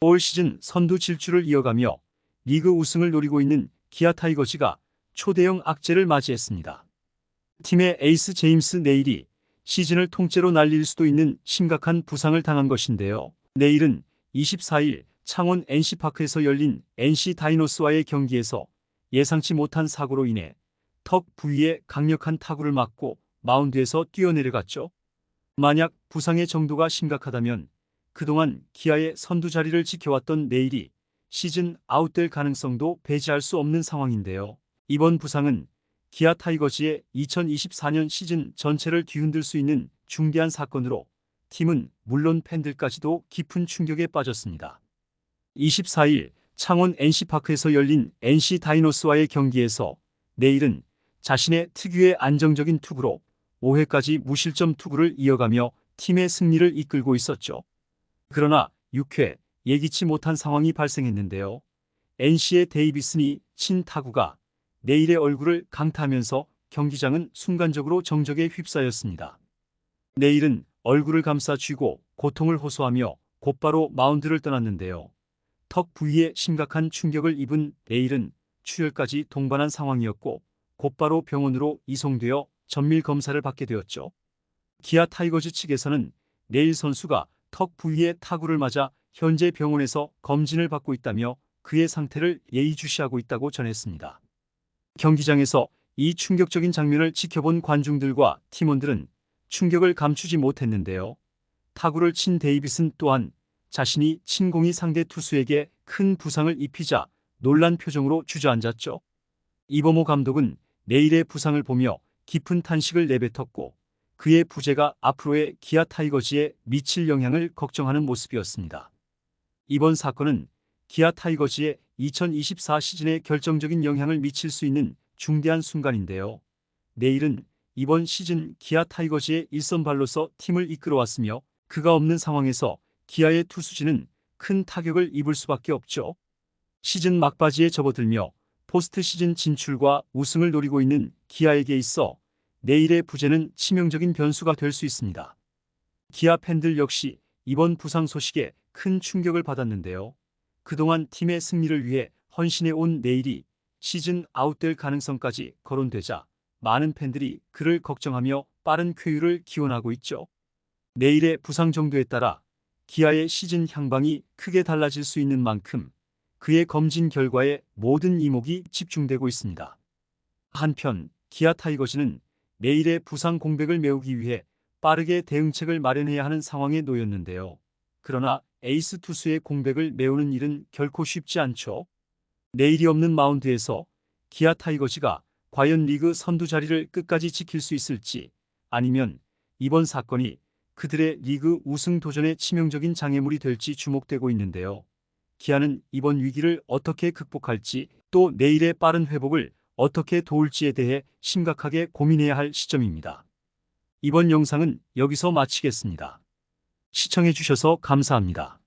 올 시즌 선두 질주를 이어가며 리그 우승을 노리고 있는 기아 타이거즈가 초대형 악재를 맞이했습니다. 팀의 에이스 제임스 네일이 시즌을 통째로 날릴 수도 있는 심각한 부상을 당한 것인데요. 내일은 24일 창원 NC파크에서 열린 NC 다이노스와의 경기에서 예상치 못한 사고로 인해 턱 부위에 강력한 타구를 맞고 마운드에서 뛰어내려갔죠. 만약 부상의 정도가 심각하다면 그동안 기아의 선두 자리를 지켜왔던 내일이 시즌 아웃될 가능성도 배제할 수 없는 상황인데요. 이번 부상은 기아 타이거즈의 2024년 시즌 전체를 뒤흔들 수 있는 중대한 사건으로 팀은 물론 팬들까지도 깊은 충격에 빠졌습니다. 24일 창원 NC파크에서 열린 NC 다이노스와의 경기에서 내일은 자신의 특유의 안정적인 투구로 5회까지 무실점 투구를 이어가며 팀의 승리를 이끌고 있었죠. 그러나 6회 예기치 못한 상황이 발생했는데요. NC의 데이비슨이 친 타구가 내일의 얼굴을 강타하면서 경기장은 순간적으로 정적에 휩싸였습니다. 내일은 얼굴을 감싸 쥐고 고통을 호소하며 곧바로 마운드를 떠났는데요. 턱 부위에 심각한 충격을 입은 내일은 출혈까지 동반한 상황이었고 곧바로 병원으로 이송되어 전밀 검사를 받게 되었죠. 기아 타이거즈 측에서는 내일 선수가 턱 부위에 타구를 맞아 현재 병원에서 검진을 받고 있다며 그의 상태를 예의주시하고 있다고 전했습니다. 경기장에서 이 충격적인 장면을 지켜본 관중들과 팀원들은 충격을 감추지 못했는데요. 타구를 친 데이비슨 또한 자신이 친공이 상대 투수에게 큰 부상을 입히자 놀란 표정으로 주저앉았죠. 이범호 감독은 내일의 부상을 보며 깊은 탄식을 내뱉었고 그의 부재가 앞으로의 기아 타이거즈에 미칠 영향을 걱정하는 모습이었습니다. 이번 사건은 기아 타이거즈의 2024 시즌에 결정적인 영향을 미칠 수 있는 중대한 순간인데요. 내일은 이번 시즌 기아 타이거즈의 일선발로서 팀을 이끌어왔으며 그가 없는 상황에서 기아의 투수진은 큰 타격을 입을 수밖에 없죠. 시즌 막바지에 접어들며 포스트 시즌 진출과 우승을 노리고 있는 기아에게 있어 내일의 부재는 치명적인 변수가 될 수 있습니다. 기아 팬들 역시 이번 부상 소식에 큰 충격을 받았는데요. 그동안 팀의 승리를 위해 헌신해 온 내일이 시즌 아웃될 가능성까지 거론되자 많은 팬들이 그를 걱정하며 빠른 쾌유를 기원하고 있죠. 내일의 부상 정도에 따라 기아의 시즌 향방이 크게 달라질 수 있는 만큼 그의 검진 결과에 모든 이목이 집중되고 있습니다. 한편 기아 타이거즈는 내일의 부상 공백을 메우기 위해 빠르게 대응책을 마련해야 하는 상황에 놓였는데요. 그러나 에이스 투수의 공백을 메우는 일은 결코 쉽지 않죠. 내일이 없는 마운드에서 기아 타이거즈가 과연 리그 선두 자리를 끝까지 지킬 수 있을지 아니면 이번 사건이 그들의 리그 우승 도전에 치명적인 장애물이 될지 주목되고 있는데요. 기아는 이번 위기를 어떻게 극복할지 또 내일의 빠른 회복을 어떻게 도울지에 대해 심각하게 고민해야 할 시점입니다. 이번 영상은 여기서 마치겠습니다. 시청해주셔서 감사합니다.